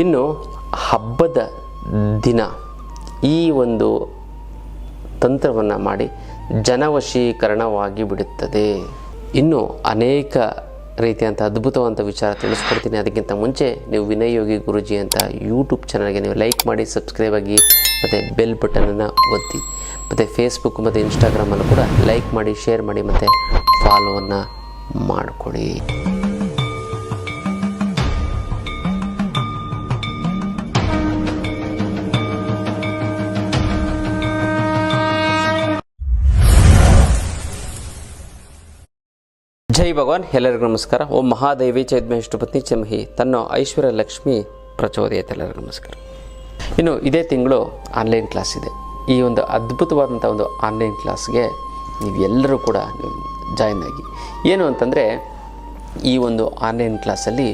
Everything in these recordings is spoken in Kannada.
ಇನ್ನು ಹಬ್ಬದ ದಿನ ಈ ಒಂದು ತಂತ್ರವನ್ನು ಮಾಡಿ ಜನವಶೀಕರಣವಾಗಿ ಬಿಡುತ್ತದೆ ಇನ್ನು ಅನೇಕ ರೀತಿಯಂಥ ಅದ್ಭುತವಂತ ವಿಚಾರ ತಿಳಿಸ್ಕೊಡ್ತೀನಿ. ಅದಕ್ಕಿಂತ ಮುಂಚೆ ನೀವು ವಿನಯೋಗಿ ಯೋಗಿ ಗುರುಜಿ ಅಂತ ಯೂಟ್ಯೂಬ್ ಚಾನಲ್ಗೆ ನೀವು ಲೈಕ್ ಮಾಡಿ ಸಬ್ಸ್ಕ್ರೈಬ್ ಆಗಿ, ಮತ್ತು ಬೆಲ್ ಬಟನನ್ನು ಒತ್ತಿ, ಮತ್ತು ಫೇಸ್ಬುಕ್ ಮತ್ತು ಇನ್ಸ್ಟಾಗ್ರಾಮಲ್ಲೂ ಕೂಡ ಲೈಕ್ ಮಾಡಿ ಶೇರ್ ಮಾಡಿ, ಮತ್ತು ಫಾಲೋವನ್ನು ಮಾಡಿಕೊಡಿ. ಜೈ ಭಗವಾನ್, ಎಲ್ಲರಿಗೂ ನಮಸ್ಕಾರ. ಓಂ ಮಹಾದೇವಿ ಚೈದ್ಮೇಷ್ಟು ಪತ್ನಿ ಚಮಹಿ ತನ್ನ ಐಶ್ವರ್ಯ ಲಕ್ಷ್ಮಿ ಪ್ರಚೋದಯತೆ ಎಲ್ಲರಿಗೂ ನಮಸ್ಕಾರ. ಇನ್ನು ಇದೇ ತಿಂಗಳು ಆನ್ಲೈನ್ ಕ್ಲಾಸ್ ಇದೆ. ಈ ಒಂದು ಅದ್ಭುತವಾದಂಥ ಒಂದು ಆನ್ಲೈನ್ ಕ್ಲಾಸ್ಗೆ ನೀವು ಎಲ್ಲರೂ ಕೂಡ ಜಾಯಿನ್ ಆಗಿ. ಏನು ಅಂತಂದರೆ, ಈ ಒಂದು ಆನ್ಲೈನ್ ಕ್ಲಾಸಲ್ಲಿ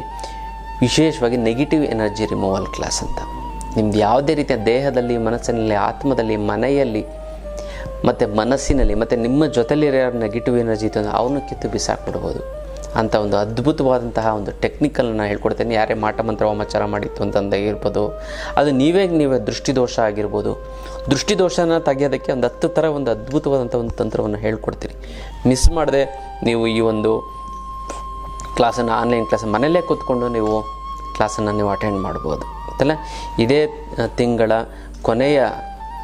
ವಿಶೇಷವಾಗಿ ನೆಗೆಟಿವ್ ಎನರ್ಜಿ ರಿಮೂವಲ್ ಕ್ಲಾಸ್ ಅಂತ. ನಿಮ್ದು ಯಾವುದೇ ರೀತಿಯ ದೇಹದಲ್ಲಿ, ಮನಸ್ಸಿನಲ್ಲಿ, ಆತ್ಮದಲ್ಲಿ, ಮನೆಯಲ್ಲಿ ಮತ್ತು ಮನಸ್ಸಿನಲ್ಲಿ, ಮತ್ತು ನಿಮ್ಮ ಜೊತೆಲಿರೋ ನೆಗೆಟಿವ್ ಎನರ್ಜಿ ಇತ್ತು ಅಂದರೆ ಅವನು ಕಿತ್ತು ಬಿಸಾಕ್ಬಿಡ್ಬೋದು. ಅಂತ ಒಂದು ಅದ್ಭುತವಾದಂತಹ ಒಂದು ಟೆಕ್ನಿಕಲ್ನ ಹೇಳ್ಕೊಡ್ತೇನೆ. ಯಾರೇ ಮಾಟ ಮಂತ್ರ ವಾಮಾಚಾರ ಮಾಡಿತ್ತು ಅಂತಂದಾಗಿರ್ಬೋದು ಅದು ನೀವೇ ನೀವೇ ದೃಷ್ಟಿದೋಷ ಆಗಿರ್ಬೋದು. ದೃಷ್ಟಿದೋಷನ ತೆಗೆಯೋದಕ್ಕೆ ಒಂದು ಹತ್ತು ಥರ ಒಂದು ಅದ್ಭುತವಾದಂಥ ಒಂದು ತಂತ್ರವನ್ನು ಹೇಳ್ಕೊಡ್ತೀನಿ. ಮಿಸ್ ಮಾಡದೆ ನೀವು ಈ ಒಂದು ಕ್ಲಾಸನ್ನು ಆನ್ಲೈನ್ ಕ್ಲಾಸ್ ಮನೆಯಲ್ಲೇ ಕೂತ್ಕೊಂಡು ನೀವು ಕ್ಲಾಸನ್ನು ನೀವು ಅಟೆಂಡ್ ಮಾಡ್ಬೋದು. ಗೊತ್ತಲ್ಲ ಇದೇ ತಿಂಗಳ ಕೊನೆಯ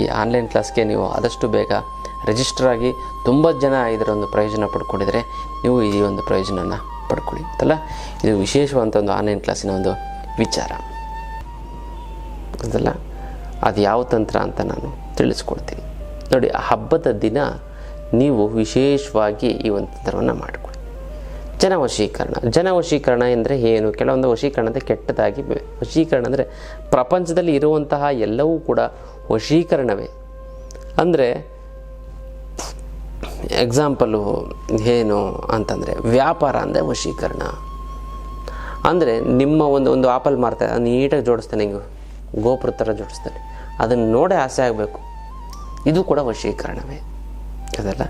ಈ ಆನ್ಲೈನ್ ಕ್ಲಾಸ್ಗೆ ನೀವು ಆದಷ್ಟು ಬೇಗ ರಿಜಿಸ್ಟರ್ ಆಗಿ ತುಂಬ ಜನ ಇದರ ಒಂದು ಪ್ರಯೋಜನ ಪಡ್ಕೊಂಡಿದ್ರೆ ನೀವು ಈ ಒಂದು ಪ್ರಯೋಜನನ ಪಡ್ಕೊಳ್ಳಿ. ಅಂತಲ್ಲ ಇದು ವಿಶೇಷವಾದಂಥ ಒಂದು ಆನ್ಲೈನ್ ಕ್ಲಾಸಿನ ಒಂದು ವಿಚಾರ. ಅದಲ್ಲ ಅದು ಯಾವ ತಂತ್ರ ಅಂತ ನಾನು ತಿಳಿಸ್ಕೊಡ್ತೀನಿ. ನೋಡಿ, ಹಬ್ಬದ ದಿನ ನೀವು ವಿಶೇಷವಾಗಿ ಈ ಒಂದು ತಂತ್ರವನ್ನು ಮಾಡಿಕೊಳ್ಳಿ. ಜನ ವಶೀಕರಣ ಜನ ಎಂದರೆ ಏನು? ಕೆಲವೊಂದು ವಶೀಕರಣದ ಕೆಟ್ಟದಾಗಿ ವಶೀಕರಣ ಅಂದರೆ ಪ್ರಪಂಚದಲ್ಲಿ ಇರುವಂತಹ ಎಲ್ಲವೂ ಕೂಡ ವಶೀಕರಣವೇ. ಅಂದರೆ ಎಕ್ಸಾಂಪಲು ಏನು ಅಂತಂದರೆ ವ್ಯಾಪಾರ ಅಂದರೆ ವಶೀಕರಣ. ಅಂದರೆ ನಿಮ್ಮ ಒಂದು ಒಂದು ಆಪಲ್ ಮಾರ್ತಾರೆ ಅದು ನೀಟಾಗಿ ಜೋಡಿಸ್ತಾನೆ ಹಿಂಗೆ? ಗೋಪುರ ಥರ ಜೋಡಿಸ್ತಾನೆ. ಅದನ್ನು ನೋಡೇ ಆಸೆ ಆಗಬೇಕು. ಇದು ಕೂಡ ವಶೀಕರಣವೇ. ಅದಲ್ಲ?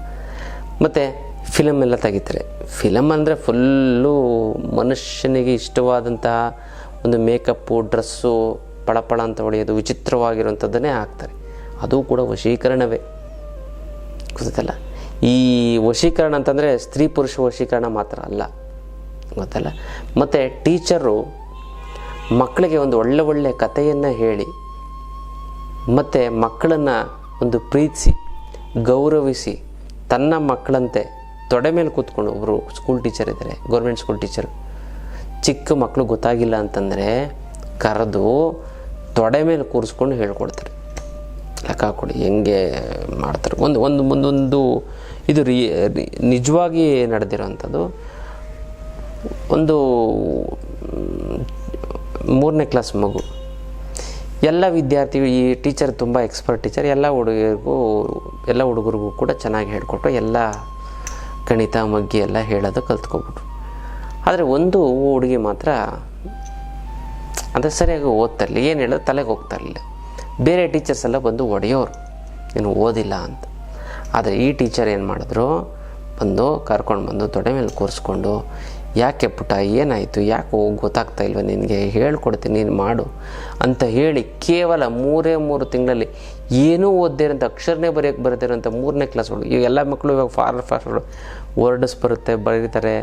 ಮತ್ತು ಫಿಲಮ್ ಎಲ್ಲ ತೆಗಿತಾರೆ. ಫಿಲಮ್ ಅಂದರೆ ಫುಲ್ಲು ಮನುಷ್ಯನಿಗೆ ಇಷ್ಟವಾದಂತಹ ಒಂದು ಮೇಕಪ್ಪು, ಡ್ರೆಸ್ಸು, ಪಳಪಳ ಅಂತ ಹೊಡೆಯೋದು, ವಿಚಿತ್ರವಾಗಿರುವಂಥದ್ದನ್ನೇ ಹಾಕ್ತಾರೆ. ಅದು ಕೂಡ ವಶೀಕರಣವೇ. ಗೊತ್ತಲ್ಲ? ಈ ವಶೀಕರಣ ಅಂತಂದರೆ ಸ್ತ್ರೀ ಪುರುಷ ವಶೀಕರಣ ಮಾತ್ರ ಅಲ್ಲ. ಗೊತ್ತಲ್ಲ? ಮತ್ತು ಟೀಚರು ಮಕ್ಕಳಿಗೆ ಒಂದು ಒಳ್ಳೆ ಒಳ್ಳೆ ಕಥೆಯನ್ನು ಹೇಳಿ, ಮತ್ತು ಮಕ್ಕಳನ್ನು ಒಂದು ಪ್ರೀತಿಸಿ, ಗೌರವಿಸಿ, ತನ್ನ ಮಕ್ಕಳಂತೆ ತೊಡೆ ಮೇಲೆ ಕೂತ್ಕೊಂಡು ಒಬ್ಬರು ಸ್ಕೂಲ್ ಟೀಚರ್ ಇದ್ದಾರೆ ಗೌರ್ಮೆಂಟ್ ಸ್ಕೂಲ್ ಟೀಚರ್ ಚಿಕ್ಕ ಮಕ್ಕಳು ಗೊತ್ತಾಗಿಲ್ಲ ಅಂತಂದರೆ ಕರೆದು ತೊಡೆ ಮೇಲೆ ಕೂರಿಸ್ಕೊಂಡು ಹೇಳ್ಕೊಡ್ತಾರೆ. ಲೆಕ್ಕ ಕೊಡಿ ಹೆಂಗೆ ಮಾಡ್ತಾರೆ. ಒಂದು ಒಂದು ಮುಂದೊಂದು ಇದು ರೀ ನಿಜವಾಗಿ ನಡೆದಿರೋವಂಥದ್ದು ಒಂದು ಮೂರನೇ ಕ್ಲಾಸ್ ಮಗು. ಎಲ್ಲ ವಿದ್ಯಾರ್ಥಿ ಈ ಟೀಚರ್ ತುಂಬ ಎಕ್ಸ್ಪರ್ಟ್ ಟೀಚರ್ ಎಲ್ಲ ಹುಡುಗರಿಗೂ ಎಲ್ಲ ಹುಡುಗರಿಗೂ ಕೂಡ ಚೆನ್ನಾಗಿ ಹೇಳಿಕೊಟ್ಟು ಎಲ್ಲ ಗಣಿತ, ಮಗ್ಗಿ ಎಲ್ಲ ಹೇಳೋದು ಕಲ್ತ್ಕೊಬಿಟ್ರು. ಆದರೆ ಒಂದು ಹುಡುಗಿ ಮಾತ್ರ ಅಂದರೆ ಸರಿಯಾಗಿ ಓದ್ತಾ ಇರಲಿಲ್ಲ. ಏನು ಹೇಳೋದು? ತಲೆಗೆ ಹೋಗ್ತಾ ಇರಲಿಲ್ಲ. ಬೇರೆ ಟೀಚರ್ಸ್ ಎಲ್ಲ ಬಂದು ಒಡೆಯೋರು. ನೀನು ಓದಿಲ್ಲ ಅಂತ. ಆದರೆ ಈ ಟೀಚರ್ ಏನು ಮಾಡಿದ್ರು? ಬಂದು ಕರ್ಕೊಂಡು ಬಂದು ತೊಡೆ ಮೇಲೆ ಕೂರಿಸ್ಕೊಂಡು ಯಾಕೆ ಪುಟ ಏನಾಯಿತು? ಯಾಕೋ ಗೊತ್ತಾಗ್ತಾ ಇಲ್ವ ನಿನಗೆ? ಹೇಳ್ಕೊಡ್ತೀನಿ, ನೀನು ಮಾಡು ಅಂತ ಹೇಳಿ ಕೇವಲ ಮೂರೇ ಮೂರು ತಿಂಗಳಲ್ಲಿ ಏನೂ ಓದ್ದಿರೋಂಥ ಅಕ್ಷರನೇ ಬರೆಯೋಕ್ಕೆ ಬರೆದಿರೋಂಥ ಮೂರನೇ ಕ್ಲಾಸ್ ಹುಡುಗ ಈಗ ಎಲ್ಲ ಮಕ್ಕಳು ಇವಾಗ ಫಾರ್ ಫಾಸ್ಟ್ ವರ್ಡ್ಸ್ ಬರುತ್ತೆ, ಬರೀತಾರೆ.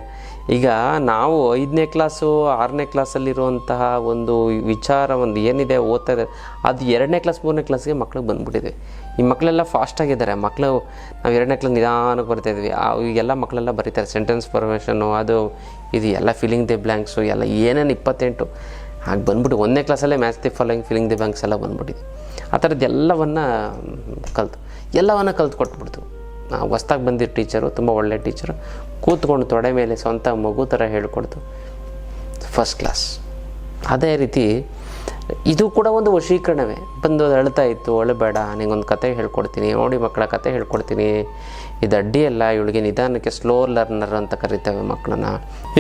ಈಗ ನಾವು ಐದನೇ ಕ್ಲಾಸು, ಆರನೇ ಕ್ಲಾಸಲ್ಲಿರುವಂತಹ ಒಂದು ವಿಚಾರ ಒಂದು ಏನಿದೆ, ಓದ್ತಾ ಇದೆ ಅದು ಎರಡನೇ ಕ್ಲಾಸ್, ಮೂರನೇ ಕ್ಲಾಸ್ಗೆ ಮಕ್ಳಿಗೆ ಬಂದ್ಬಿಟ್ಟಿದೆ. ಈ ಮಕ್ಕಳೆಲ್ಲ ಫಾಸ್ಟಾಗಿದ್ದಾರೆ ಮಕ್ಕಳು ನಾವು ಎರಡನೇ ಕ್ಲಾಸ್ ನಿಧಾನಕ್ಕೆ ಬರ್ತಾ ಇದ್ವಿ. ಆ ಈಗೆಲ್ಲ ಮಕ್ಕಳೆಲ್ಲ ಬರೀತಾರೆ. ಸೆಂಟೆನ್ಸ್ ಫಾರ್ಮೇಷನ್ನು ಅದು, ಇದು, ಎಲ್ಲ ಫೀಲಿಂಗ್ ದಿ ಬ್ಲ್ಯಾಂಕ್ಸು ಎಲ್ಲ ಏನೇನು ಇಪ್ಪತ್ತೆಂಟು. ಹಾಗೆ ಬಂದ್ಬಿಟ್ಟು ಒಂದನೇ ಕ್ಲಾಸಲ್ಲೇ match the following filling the blanks ಎಲ್ಲ ಬಂದ್ಬಿಟ್ಟಿದ್ವಿ ಆ ಥರದ್ದೆಲ್ಲವನ್ನು ಕಲ್ತು, ಎಲ್ಲವನ್ನು ಕಲ್ತು ಕೊಟ್ಬಿಡ್ತು ಹೊಸ್ದಾಗಿ ಬಂದಿದ್ದ ಟೀಚರು ತುಂಬ ಒಳ್ಳೆ ಟೀಚರು ಕೂತ್ಕೊಂಡು ತೊಡೆ ಮೇಲೆ ಸ್ವಂತ ಮಗು ಥರ ಹೇಳ್ಕೊಡ್ತು. ಫಸ್ಟ್ ಕ್ಲಾಸ್ ಅದೇ ರೀತಿ ಇದು ಕೂಡ ಒಂದು ವಶೀಕರಣವೇ. ಬಂದು ಅದು ಅಳ್ತಾ ಇತ್ತು ಅಳಬೇಡ ನಿಂಗೊಂದು ಕತೆ ಹೇಳ್ಕೊಡ್ತೀನಿ, ನೋಡಿ ಮಕ್ಕಳ ಕತೆ ಹೇಳ್ಕೊಡ್ತೀನಿ. ಇದು ಅಡ್ಡಿ ಅಲ್ಲ, ಇವಳಿಗೆ ನಿಧಾನಕ್ಕೆ ಸ್ಲೋ ಲರ್ನರ್ ಅಂತ ಕರಿತೇವೆ ಮಕ್ಕಳನ್ನ.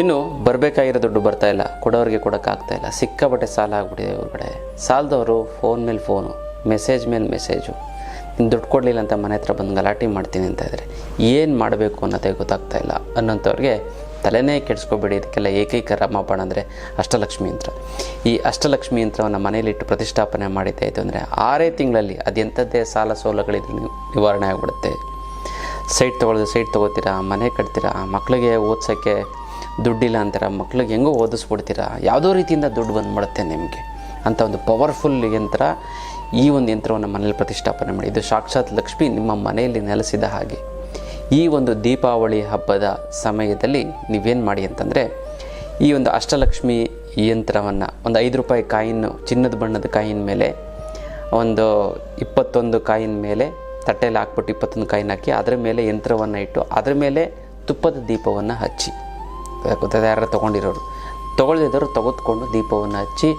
ಇನ್ನು ಬರಬೇಕಾಗಿರೋ ದುಡ್ಡು ಬರ್ತಾ ಇಲ್ಲ, ಕೊಡೋರಿಗೆ ಕೊಡೋಕ್ಕಾಗ್ತಾ ಇಲ್ಲ. ಸಿಕ್ಕಾಪಟ್ಟೆ ಸಾಲ ಆಗ್ಬಿಟ್ಟಿದೆ ಹೊರಗಡೆ ಸಾಲದವರು ಫೋನ್ ಮೇಲೆ ಫೋನು ಮೆಸೇಜ್ ಮೇಲೆ ಮೆಸೇಜು ನೀನು ದುಡ್ಡು ಕೊಡಲಿಲ್ಲ ಅಂತ ಮನೆ ಹತ್ರ ಬಂದು ಗಲಾಟೆ ಮಾಡ್ತೀನಿ ಅಂತ ಇದ್ದಾರೆ ಏನು ಮಾಡಬೇಕು ಅನ್ನೋದೇ ಗೊತ್ತಾಗ್ತಾ ಇಲ್ಲ ಅನ್ನೋಂಥವ್ರಿಗೆ ತಲೆನೇ ಕೆಡಿಸ್ಕೋಬೇಡಿ. ಇದಕ್ಕೆಲ್ಲ ಏಕೈಕ ರಾಮಬಾಣ ಅಂದರೆ ಅಷ್ಟಲಕ್ಷ್ಮಿ ಯಂತ್ರ. ಈ ಅಷ್ಟಲಕ್ಷ್ಮಿ ಯಂತ್ರವನ್ನು ಮನೆಯಲ್ಲಿಟ್ಟು ಪ್ರತಿಷ್ಠಾಪನೆ ಮಾಡಿದ್ದಾಯಿತು ಅಂದರೆ ಆರೇ ತಿಂಗಳಲ್ಲಿ ಅದೆಂಥದ್ದೇ ಸಾಲ ಸೋಲಗಳಿದ್ರು ನೀವು, ನಿವಾರಣೆ ಆಗಿಬಿಡುತ್ತೆ. ಸೈಟ್ ತೊಗೊಳ್ದು ಸೈಟ್ ತೊಗೋತೀರಾ, ಮನೆ ಕಟ್ತೀರಾ ಮಕ್ಕಳಿಗೆ ಓದ್ಸೋಕ್ಕೆ ದುಡ್ಡಿಲ್ಲ ಅಂತೀರ, ಮಕ್ಳಿಗೆ ಹೆಂಗೋ ಓದಿಸ್ಬಿಡ್ತೀರಾ, ಯಾವುದೋ ರೀತಿಯಿಂದ ದುಡ್ಡು ಬಂದ್ಬಿಡುತ್ತೆ ನಿಮಗೆ. ಅಂತ ಒಂದು ಪವರ್ಫುಲ್ ಯಂತ್ರ ಈ ಒಂದು ಯಂತ್ರವನ್ನು ಮನೇಲಿ ಪ್ರತಿಷ್ಠಾಪನೆ ಮಾಡಿ. ಇದು ಸಾಕ್ಷಾತ್ ಲಕ್ಷ್ಮಿ ನಿಮ್ಮ ಮನೆಯಲ್ಲಿ ನೆಲೆಸಿದ ಹಾಗೆ. ಈ ಒಂದು ದೀಪಾವಳಿ ಹಬ್ಬದ ಸಮಯದಲ್ಲಿ ನೀವೇನು ಮಾಡಿ ಅಂತಂದರೆ, ಈ ಒಂದು ಅಷ್ಟಲಕ್ಷ್ಮಿ ಯಂತ್ರವನ್ನು, ಒಂದು ಐದು ರೂಪಾಯಿ ಕಾಯಿನ್ನು ಚಿನ್ನದ ಬಣ್ಣದ ಕಾಯಿನ ಮೇಲೆ, ಒಂದು ಇಪ್ಪತ್ತೊಂದು ಕಾಯಿನ ಮೇಲೆ ತಟ್ಟೆಯಲ್ಲಿ ಹಾಕ್ಬಿಟ್ಟು ಇಪ್ಪತ್ತೊಂದು ಕಾಯಿನ ಹಾಕಿ ಅದರ ಮೇಲೆ ಯಂತ್ರವನ್ನು ಇಟ್ಟು ಅದರ ಮೇಲೆ ತುಪ್ಪದ ದೀಪವನ್ನು ಹಚ್ಚಿ. ಯಾರು ತೊಗೊಂಡಿರೋರು. ತೊಗೊಳ್ದಿದ್ದವರು ತೆಗೆದುಕೊಂಡು ದೀಪವನ್ನು ಹಚ್ಚಿ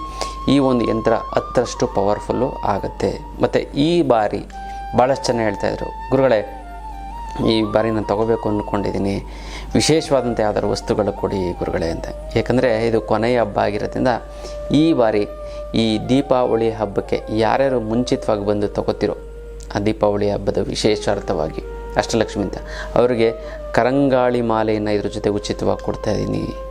ಈ ಒಂದು ಯಂತ್ರ ಹತ್ತರಷ್ಟು ಪವರ್ಫುಲ್ಲು ಆಗುತ್ತೆ. ಮತ್ತು ಈ ಬಾರಿ ಭಾಳಷ್ಟು ಜನ ಹೇಳ್ತಾಯಿದ್ರು ಗುರುಗಳೇ ಈ ಬಾರಿ ನಾನು ತೊಗೋಬೇಕು ಅಂದ್ಕೊಂಡಿದ್ದೀನಿ. ವಿಶೇಷವಾದಂಥ ಯಾವ್ದಾದ್ರು ವಸ್ತುಗಳು ಕೊಡಿ ಗುರುಗಳೇ ಅಂತ. ಏಕೆಂದರೆ ಇದು ಕೊನೆಯ ಹಬ್ಬ ಆಗಿರೋದ್ರಿಂದ ಈ ಬಾರಿ ಈ ದೀಪಾವಳಿ ಹಬ್ಬಕ್ಕೆ ಯಾರ್ಯಾರು ಮುಂಚಿತವಾಗಿ ಬಂದು ತಗೋತಿರೋ ಆ ದೀಪಾವಳಿ ಹಬ್ಬದ ವಿಶೇಷಾರ್ಥವಾಗಿ ಅಷ್ಟಲಕ್ಷ್ಮಿ ಅಂತ. ಅವರಿಗೆ ಕರಂಗಾಳಿ ಮಾಲೆಯನ್ನು ಇದ್ರ ಜೊತೆ ಉಚಿತವಾಗಿ ಕೊಡ್ತಾ ಇದ್ದೀನಿ.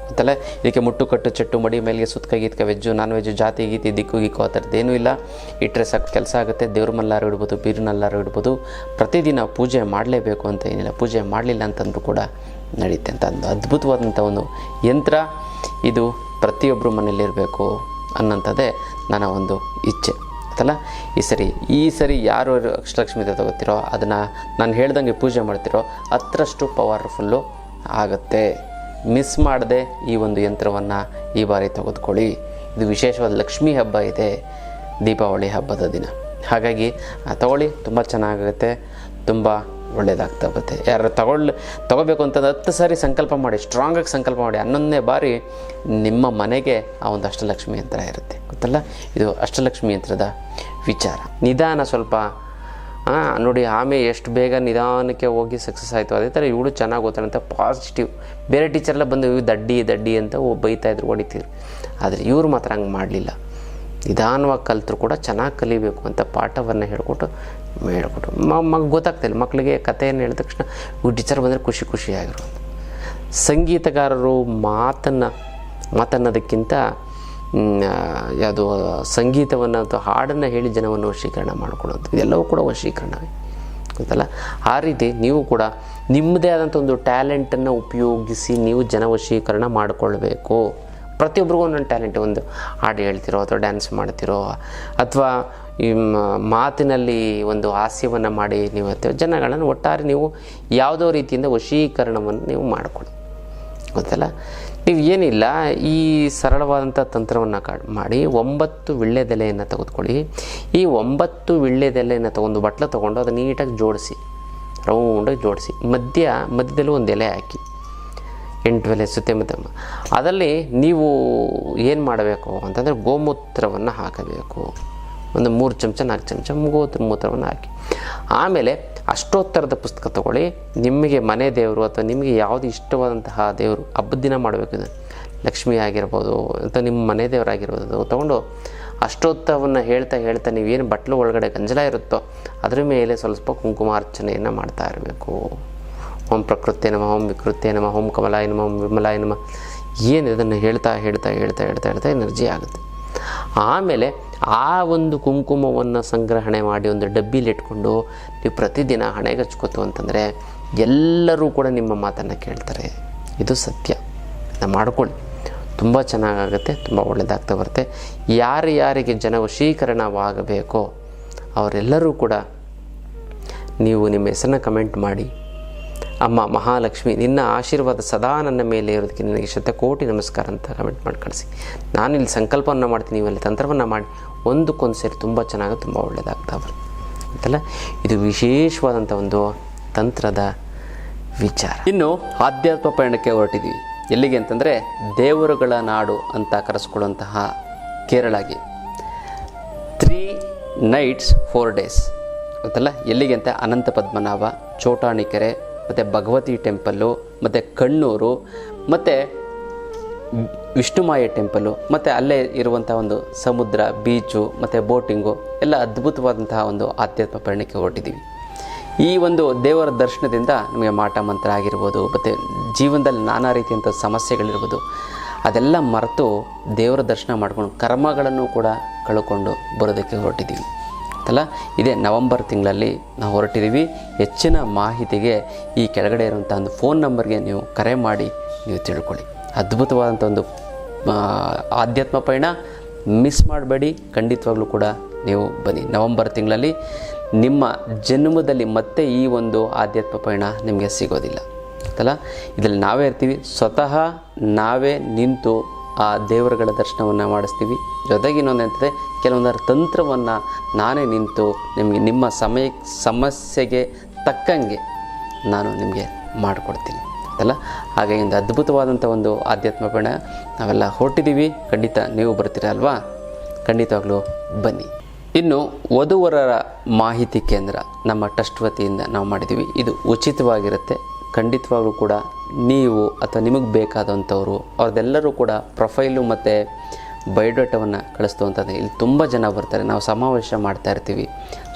ಗೊತ್ತಲ್ಲ ಇದಕ್ಕೆ ಮುಟ್ಟು ಕಟ್ಟು ಚಟ್ಟು, ಮಡಿ ಮೇಲಿಗೆ ಸುತ್ತಕ ಗೀತ್ಕ ವೆಜ್ಜು ನಾನ್ ವೆಜ್ಜು ಜಾತಿ, ಗೀತಿ, ದಿಕ್ಕು, ಗಿಕ್ಕು, ಆ ಥರದ್ದೇನೂ ಇಲ್ಲ. ಇಟ್ಟರೆ ಸಾಕು, ಕೆಲಸ ಆಗುತ್ತೆ, ದೇವ್ರ ಮಲ್ಲಾರು ಇಡ್ಬೋದು ಬೀರಿನಲ್ಲಾರು ಇಡ್ಬೋದು. ಪ್ರತಿದಿನ ಪೂಜೆ ಮಾಡಲೇಬೇಕು ಅಂತ ಏನಿಲ್ಲ, ಪೂಜೆ ಮಾಡಲಿಲ್ಲ ಅಂತಂದ್ರೂ ಕೂಡ ನಡೆಯುತ್ತೆ ಅಂತ ಒಂದು ಅದ್ಭುತವಾದಂಥ ಒಂದು ಯಂತ್ರ. ಇದು ಪ್ರತಿಯೊಬ್ಬರು ಮನೆಯಲ್ಲಿರಬೇಕು ಅನ್ನೋಂಥದ್ದೇ ನನ್ನ ಒಂದು ಇಚ್ಛೆ. ಆಯ್ತಲ್ಲ? ಈ ಸರಿ ಈ ಸರಿ ಯಾರು ಅಕ್ಷಲಕ್ಷ್ಮಿ ತಗೋತಿರೋ, ಅದನ್ನು ನಾನು ಹೇಳ್ದಂಗೆ ಪೂಜೆ ಮಾಡ್ತಿರೋ ಹತ್ತರಷ್ಟು ಪವರ್ಫುಲ್ಲು ಆಗುತ್ತೆ. ಮಿಸ್ ಮಾಡದೆ ಈ ಒಂದು ಯಂತ್ರವನ್ನು ಈ ಬಾರಿ ತೆಗೆದುಕೊಳ್ಳಿ. ಇದು ವಿಶೇಷವಾದ ಲಕ್ಷ್ಮೀ ಹಬ್ಬ ಇದೆ, ದೀಪಾವಳಿ ಹಬ್ಬದ ದಿನ. ಹಾಗಾಗಿ ತಗೊಳ್ಳಿ, ತುಂಬ ಚೆನ್ನಾಗುತ್ತೆ ತುಂಬ ಒಳ್ಳೆಯದಾಗ್ತಾ ಬರುತ್ತೆ ಯಾರು ತಗೊಳ್ಳಿ ತಗೋಬೇಕು ಅಂತಂದ್ರೆ ಹತ್ತು ಸಾರಿ ಸಂಕಲ್ಪ ಮಾಡಿ ಸ್ಟ್ರಾಂಗಾಗಿ ಸಂಕಲ್ಪ ಮಾಡಿ, ಹನ್ನೊಂದನೇ ಬಾರಿ ನಿಮ್ಮ ಮನೆಗೆ ಆ ಒಂದು ಅಷ್ಟಲಕ್ಷ್ಮಿ ಯಂತ್ರ ಇರುತ್ತೆ. ಗೊತ್ತಲ್ಲ? ಇದು ಅಷ್ಟಲಕ್ಷ್ಮಿ ಯಂತ್ರದ ವಿಚಾರ. ನಿಧಾನ ಸ್ವಲ್ಪ ನೋಡಿ, ಆಮೆ ಎಷ್ಟು ಬೇಗ ನಿಧಾನಕ್ಕೆ ಹೋಗಿ ಸಕ್ಸಸ್ ಆಯಿತು. ಅದೇ ಥರ ಇವಳು ಚೆನ್ನಾಗಿ ಓದ್ತಾಳೆ ಅಂತ ಪಾಸಿಟಿವ್ ಬೇರೆ ಟೀಚರೆಲ್ಲ ಬಂದು ಇವು ದಡ್ಡಿ ದಡ್ಡಿ ಅಂತ ಬೈತಾ ಇದ್ರು ಹೊಡಿತಿದ್ರು ಆದರೆ ಇವ್ರು ಮಾತ್ರ ಹಂಗೆ ಮಾಡಲಿಲ್ಲ. ನಿಧಾನವಾಗಿ ಕಲ್ತರು ಕೂಡ ಚೆನ್ನಾಗಿ ಕಲಿಬೇಕು ಅಂತ ಪಾಠವನ್ನು ಹೇಳ್ಕೊಟ್ಟು ಹೇಳ್ಕೊಟ್ಟು. ಮಗ ಗೊತ್ತಾಗ್ತಿಲ್ಲ ಮಕ್ಕಳಿಗೆ ಕಥೆಯನ್ನು ಹೇಳಿದ ತಕ್ಷಣ, ಇವ್ರು ಟೀಚರ್ ಬಂದರೆ ಖುಷಿ ಖುಷಿಯಾಗಿರೋದು ಸಂಗೀತಗಾರರು ಮಾತನ್ನು, ಮಾತನ್ನೋದಕ್ಕಿಂತ ಯಾವುದು ಸಂಗೀತವನ್ನು ಅಥವಾ ಹಾಡನ್ನು ಹೇಳಿ ಜನವನ್ನು ವಶೀಕರಣ ಮಾಡ್ಕೊಳ್ಳೋದು ಇದೆಲ್ಲವೂ ಕೂಡ ವಶೀಕರಣವೇ. ಗೊತ್ತಲ್ಲ? ಆ ರೀತಿ ನೀವು ಕೂಡ ನಿಮ್ಮದೇ ಆದಂಥ ಒಂದು ಟ್ಯಾಲೆಂಟನ್ನು ಉಪಯೋಗಿಸಿ ನೀವು ಜನವಶೀಕರಣ ಮಾಡಿಕೊಳ್ಬೇಕು. ಪ್ರತಿಯೊಬ್ಬರಿಗೂ ಒಂದೊಂದು ಟ್ಯಾಲೆಂಟ್ ಒಂದು ಹಾಡು ಹೇಳ್ತಿರೋ ಅಥವಾ ಡ್ಯಾನ್ಸ್ ಮಾಡ್ತಿರೋ ಅಥವಾ ಈ ಮಾತಿನಲ್ಲಿ ಒಂದು ಹಾಸ್ಯವನ್ನು ಮಾಡಿ ನೀವು ಅಥವಾ ಜನಗಳನ್ನು ಒಟ್ಟಾರೆ ನೀವು ಯಾವುದೋ ರೀತಿಯಿಂದ ವಶೀಕರಣವನ್ನು ನೀವು ಮಾಡಿಕೊಳ್ಳಿ. ಗೊತ್ತಲ್ಲ? ನೀವು ಏನಿಲ್ಲ ಈ ಸರಳವಾದಂಥ ತಂತ್ರವನ್ನು ಮಾಡಿ ಒಂಬತ್ತು ವಿಳ್ಳೆದೆಲೆಯನ್ನು ತೆಗೆದುಕೊಳ್ಳಿ. ಈ ಒಂಬತ್ತು ವಿಳ್ಳೆದೆಲೆಯನ್ನು ತಗೊಂಡು ಬಟ್ಲ ತೊಗೊಂಡು ಅದು ನೀಟಾಗಿ ಜೋಡಿಸಿ, ರೌಂಡಾಗಿ ಜೋಡಿಸಿ, ಮಧ್ಯ, ಮಧ್ಯದಲ್ಲಿ ಒಂದು ಎಲೆ ಹಾಕಿ. ಎಂಟು ಎಲೆ ಸುತ್ತಮುತ್ತ ಅದರಲ್ಲಿ ನೀವು ಏನು ಮಾಡಬೇಕು ಅಂತಂದರೆ ಗೋಮೂತ್ರವನ್ನು ಹಾಕಬೇಕು. ಒಂದು ಮೂರು ಚಮಚ, ನಾಲ್ಕು ಚಮಚ ಗೋತ್ರ ಮೂತ್ರವನ್ನು ಹಾಕಿ. ಆಮೇಲೆ ಅಷ್ಟೋತ್ತರದ ಪುಸ್ತಕ ತಗೊಳ್ಳಿ. ನಿಮಗೆ ಮನೆ ದೇವರು ಅಥವಾ ನಿಮಗೆ ಯಾವುದು ಇಷ್ಟವಾದಂತಹ ದೇವರು ಹಬ್ಬದ ದಿನ ಮಾಡಬೇಕು ಇದನ್ನು. ಲಕ್ಷ್ಮಿ ಆಗಿರ್ಬೋದು ಅಥವಾ ನಿಮ್ಮ ಮನೆ ದೇವರಾಗಿರ್ಬೋದು ತೊಗೊಂಡು ಅಷ್ಟೋತ್ತವನ್ನು ಹೇಳ್ತಾ ಹೇಳ್ತಾ ನೀವೇನು ಬಟ್ಲು ಒಳಗಡೆ ಗಂಜಲ ಇರುತ್ತೋ ಅದರ ಮೇಲೆ ಸ್ವಲ್ಪ ಕುಂಕುಮಾರ್ಚನೆಯನ್ನು ಮಾಡ್ತಾ ಇರಬೇಕು. ಓಂ ಪ್ರಕೃತಿ ನಮ, ಓಂ ವಿಕೃತಿ ನಮ, ಓಂ ಕಮಲಾಯ ನಮ, ಓಂ ವಿಮಲಾಯ ನಮ. ಏನು ಇದನ್ನು ಹೇಳ್ತಾ ಹೇಳ್ತಾ ಹೇಳ್ತಾ ಹೇಳ್ತಾ ಹೇಳ್ತಾ, ಎನರ್ಜಿ ಆಗುತ್ತೆ. ಆಮೇಲೆ ಆ ಒಂದು ಕುಂಕುಮವನ್ನು ಸಂಗ್ರಹಣೆ ಮಾಡಿ ಒಂದು ಡಬ್ಬಿಲಿ ಇಟ್ಕೊಂಡು ನೀವು ಪ್ರತಿದಿನ ಹಣೆಗೆ ಹಚ್ಕೋತು ಅಂತಂದರೆ ಎಲ್ಲರೂ ಕೂಡ ನಿಮ್ಮ ಮಾತನ್ನು ಕೇಳ್ತಾರೆ. ಇದು ಸತ್ಯ. ನಾ ಮಾಡ್ಕೊಳ್ಳಿ. ತುಂಬ ಚೆನ್ನಾಗಾಗುತ್ತೆ, ತುಂಬ ಒಳ್ಳೆಯದಾಗ್ತಾ ಬರುತ್ತೆ. ಯಾರು ಯಾರಿಗೆ ಜನ ವಶೀಕರಣವಾಗಬೇಕೋ ಅವರೆಲ್ಲರೂ ಕೂಡ ನೀವು ನಿಮ್ಮ ಹೆಸರನ್ನ ಕಮೆಂಟ್ ಮಾಡಿ. ಅಮ್ಮ ಮಹಾಲಕ್ಷ್ಮಿ, ನಿನ್ನ ಆಶೀರ್ವಾದ ಸದಾ ನನ್ನ ಮೇಲೆ ಇರೋದಕ್ಕೆ ನಿನಗೆ ಶತಕೋಟಿ ನಮಸ್ಕಾರ ಅಂತ ಕಮೆಂಟ್ ಮಾಡಿ ಕಳಿಸಿ. ನಾನು ಇಲ್ಲಿ ಸಂಕಲ್ಪವನ್ನು ಮಾಡ್ತೀನಿ, ನೀವಲ್ಲಿ ತಂತ್ರವನ್ನು ಮಾಡಿ. ಒಂದಕ್ಕೊಂದು ಸೇರಿ ತುಂಬ ಚೆನ್ನಾಗಿ, ತುಂಬ ಒಳ್ಳೆಯದಾಗ್ತಾ ಅಂತಲ್ಲ ಇದು ವಿಶೇಷವಾದಂಥ ಒಂದು ತಂತ್ರದ ವಿಚಾರ. ಇನ್ನು ಆಧ್ಯಾತ್ಮ ಪಯಣಕ್ಕೆ ಹೊರಟಿದ್ದೀವಿ ಎಲ್ಲಿಗೆ ಅಂತಂದರೆ ದೇವರುಗಳ ನಾಡು ಅಂತ ಕರೆಸ್ಕೊಳ್ಳುವಂತಹ ಕೇರಳಗೆ. ತ್ರೀ ನೈಟ್ಸ್ ಫೋರ್ ಡೇಸ್ ಗೊತ್ತಲ್ಲ? ಎಲ್ಲಿಗೆ ಅಂತ ಅನಂತ ಪದ್ಮನಾಭ, ಚೋಟಾಣಿಕೆರೆ ಮತ್ತು ಭಗವತಿ ಟೆಂಪಲ್ಲು ಮತ್ತು ಕಣ್ಣೂರು, ಮತ್ತು ವಿಷ್ಣುಮಾಯ ಟೆಂಪಲ್ಲು ಮತ್ತು ಅಲ್ಲೇ ಇರುವಂಥ ಒಂದು ಸಮುದ್ರ, ಬೀಚು, ಮತ್ತು ಬೋಟಿಂಗು, ಎಲ್ಲ ಅದ್ಭುತವಾದಂತಹ ಒಂದು ಆಧ್ಯಾತ್ಮ ಪಯಣಕ್ಕೆ ಹೊರಟಿದ್ದೀವಿ. ಈ ಒಂದು ದೇವರ ದರ್ಶನದಿಂದ ನಮಗೆ ಮಾಟ ಮಂತ್ರ ಆಗಿರ್ಬೋದು, ಮತ್ತು ಜೀವನದಲ್ಲಿ ನಾನಾ ರೀತಿಯಂಥ ಸಮಸ್ಯೆಗಳಿರ್ಬೋದು, ಅದೆಲ್ಲ ಮರೆತು ದೇವರ ದರ್ಶನ ಮಾಡ್ಕೊಂಡು ಕರ್ಮಗಳನ್ನು ಕೂಡ ಕಳ್ಕೊಂಡು ಬರೋದಕ್ಕೆ ಹೊರಟಿದ್ದೀವಿ. ಅಲ್ಲ ಇದೇ ನವಂಬರ್ ತಿಂಗಳಲ್ಲಿ ನಾವು ಹೊರಟಿದ್ದೀವಿ. ಹೆಚ್ಚಿನ ಮಾಹಿತಿಗೆ ಈ ಕೆಳಗಡೆ ಇರುವಂಥ ಒಂದು ಫೋನ್ ನಂಬರ್ಗೆ ನೀವು ಕರೆ ಮಾಡಿ ನೀವು ತಿಳ್ಕೊಳ್ಳಿ. ಅದ್ಭುತವಾದಂಥ ಒಂದು ಆಧ್ಯಾತ್ಮ ಪಯಣ. ಮಿಸ್ ಮಾಡಬೇಡಿ, ಖಂಡಿತವಾಗ್ಲೂ ಕೂಡ ನೀವು ಬನ್ನಿ. ನವಂಬರ್ ತಿಂಗಳಲ್ಲಿ ನಿಮ್ಮ ಜನ್ಮದಲ್ಲಿ ಮತ್ತೆ ಈ ಒಂದು ಆಧ್ಯಾತ್ಮ ಪಯಣ ನಿಮಗೆ ಸಿಗೋದಿಲ್ಲ. ಅಲ್ಲ ಇದರಲ್ಲಿ ನಾವೇ ಇರ್ತೀವಿ. ಸ್ವತಃ ನಾವೇ ನಿಂತು ಆ ದೇವರುಗಳ ದರ್ಶನವನ್ನು ಮಾಡಿಸ್ತೀವಿ. ಜೊತೆಗೆ ಇನ್ನೊಂದು ಎಂತದೆ ಕೆಲವೊಂದರ ತಂತ್ರವನ್ನು ನಾನೇ ನಿಂತು ನಿಮಗೆ ನಿಮ್ಮ ಸಮಯ, ಸಮಸ್ಯೆಗೆ ತಕ್ಕಂಗೆ ನಾನು ನಿಮಗೆ ಮಾಡಿಕೊಡ್ತೀನಿ. ಅಲ್ಲ ಹಾಗೆ ಒಂದು ಅದ್ಭುತವಾದಂಥ ಒಂದು ಆಧ್ಯಾತ್ಮ ಬಣ ನಾವೆಲ್ಲ ಹೊರಟಿದ್ದೀವಿ. ಖಂಡಿತ ನೀವು ಬರ್ತೀರ ಅಲ್ವಾ? ಖಂಡಿತವಾಗ್ಲೂ ಬನ್ನಿ. ಇನ್ನು ವಧುವರರ ಮಾಹಿತಿ ಕೇಂದ್ರ ನಮ್ಮ ಟ್ರಸ್ಟ್ ವತಿಯಿಂದ ನಾವು ಮಾಡಿದ್ದೀವಿ. ಇದು ಉಚಿತವಾಗಿರುತ್ತೆ. ಖಂಡಿತವಾಗ್ಲೂ ಕೂಡ ನೀವು ಅಥವಾ ನಿಮಗೆ ಬೇಕಾದಂಥವ್ರು, ಅವ್ರದ್ದೆಲ್ಲರೂ ಕೂಡ ಪ್ರೊಫೈಲು ಮತ್ತು ಬಯೋಡಾಟವನ್ನು ಕಳಿಸ್ತುವಂಥದ್ದು ಇಲ್ಲಿ ತುಂಬ ಜನ ಬರ್ತಾರೆ. ನಾವು ಸಮಾವೇಶ ಮಾಡ್ತಾ ಇರ್ತೀವಿ.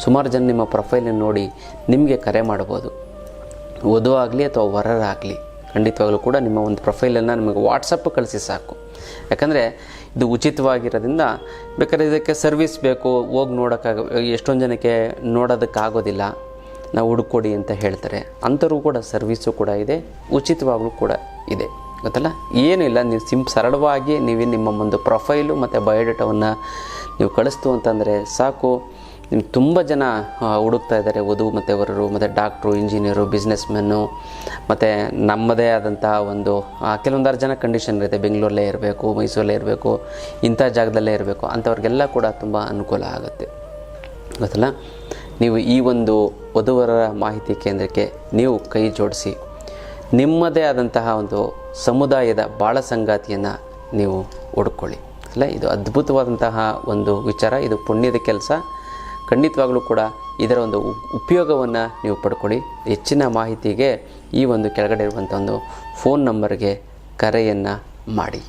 ಸುಮಾರು ಜನ ನಿಮ್ಮ ಪ್ರೊಫೈಲನ್ನು ನೋಡಿ ನಿಮಗೆ ಕರೆ ಮಾಡ್ಬೋದು. ಆಗಲಿ ಅಥವಾ ವರರಾಗಲಿ ಖಂಡಿತವಾಗಲೂ ಕೂಡ ನಿಮ್ಮ ಒಂದು ಪ್ರೊಫೈಲನ್ನು ನಿಮಗೆ ವಾಟ್ಸಪ್ ಕಳಿಸಿ ಸಾಕು. ಯಾಕಂದರೆ ಇದು ಉಚಿತವಾಗಿರೋದ್ರಿಂದ ಬೇಕಾದ್ರೆ ಇದಕ್ಕೆ ಸರ್ವಿಸ್ ಬೇಕು. ಹೋಗಿ ನೋಡೋಕ್ಕಾಗ, ಎಷ್ಟೊಂದು ಜನಕ್ಕೆ ನೋಡೋದಕ್ಕಾಗೋದಿಲ್ಲ. ನಾವು ಹುಡುಕೊಡಿ ಅಂತ ಹೇಳ್ತಾರೆ. ಅಂಥವ್ರಿಗೂ ಕೂಡ ಸರ್ವಿಸು ಕೂಡ ಇದೆ, ಉಚಿತವಾಗ್ಲೂ ಕೂಡ ಇದೆ. ಗೊತ್ತಲ್ಲ? ಏನಿಲ್ಲ ನೀವು ಸಿಂ, ಸರಳವಾಗಿ ನೀವು ನಿಮ್ಮ ಒಂದು ಪ್ರೊಫೈಲು ಮತ್ತು ಬಯೋಡೇಟಾವನ್ನು ನೀವು ಕಳಿಸ್ತು ಅಂತಂದರೆ ಸಾಕು. ನಿಮ್ಮ ತುಂಬ ಜನ ಹುಡುಕ್ತಾ ಇದ್ದಾರೆ, ವಧು ಮತ್ತು ವರರು, ಮತ್ತು ಡಾಕ್ಟ್ರು ಇಂಜಿನಿಯರು ಬಿಸ್ನೆಸ್ ಮೆನ್ನು ಮತ್ತು ನಮ್ಮದೇ ಆದಂತಹ ಒಂದು ಕೆಲವೊಂದಾರು ಜನ ಕಂಡೀಷನ್ ಇರುತ್ತೆ. ಬೆಂಗಳೂರಲ್ಲೇ ಇರಬೇಕು, ಮೈಸೂರಲ್ಲೇ ಇರಬೇಕು, ಇಂಥ ಜಾಗದಲ್ಲೇ ಇರಬೇಕು, ಅಂಥವ್ರಿಗೆಲ್ಲ ಕೂಡ ತುಂಬ ಅನುಕೂಲ ಆಗುತ್ತೆ. ಗೊತ್ತಲ್ಲ? ನೀವು ಈ ಒಂದು ವಧುವರರ ಮಾಹಿತಿ ಕೇಂದ್ರಕ್ಕೆ ನೀವು ಕೈ ಜೋಡಿಸಿ. ನಿಮ್ಮದೇ ಆದಂತಹ ಒಂದು ಸಮುದಾಯದ ಬಾಳ ಸಂಗಾತಿಯನ್ನು ನೀವು ಹುಡ್ಕೊಳ್ಳಿ. ಅಲ್ಲ, ಇದು ಅದ್ಭುತವಾದಂತಹ ಒಂದು ವಿಚಾರ, ಇದು ಪುಣ್ಯದ ಕೆಲಸ. ಖಂಡಿತವಾಗಲೂ ಕೂಡ ಇದರ ಒಂದು ಉಪಯೋಗವನ್ನು ನೀವು ಪಡ್ಕೊಳ್ಳಿ. ಹೆಚ್ಚಿನ ಮಾಹಿತಿಗೆ ಈ ಒಂದು ಕೆಳಗಡೆ ಇರುವಂಥ ಒಂದು ಫೋನ್ ನಂಬರ್ಗೆ ಕರೆಯನ್ನು ಮಾಡಿ.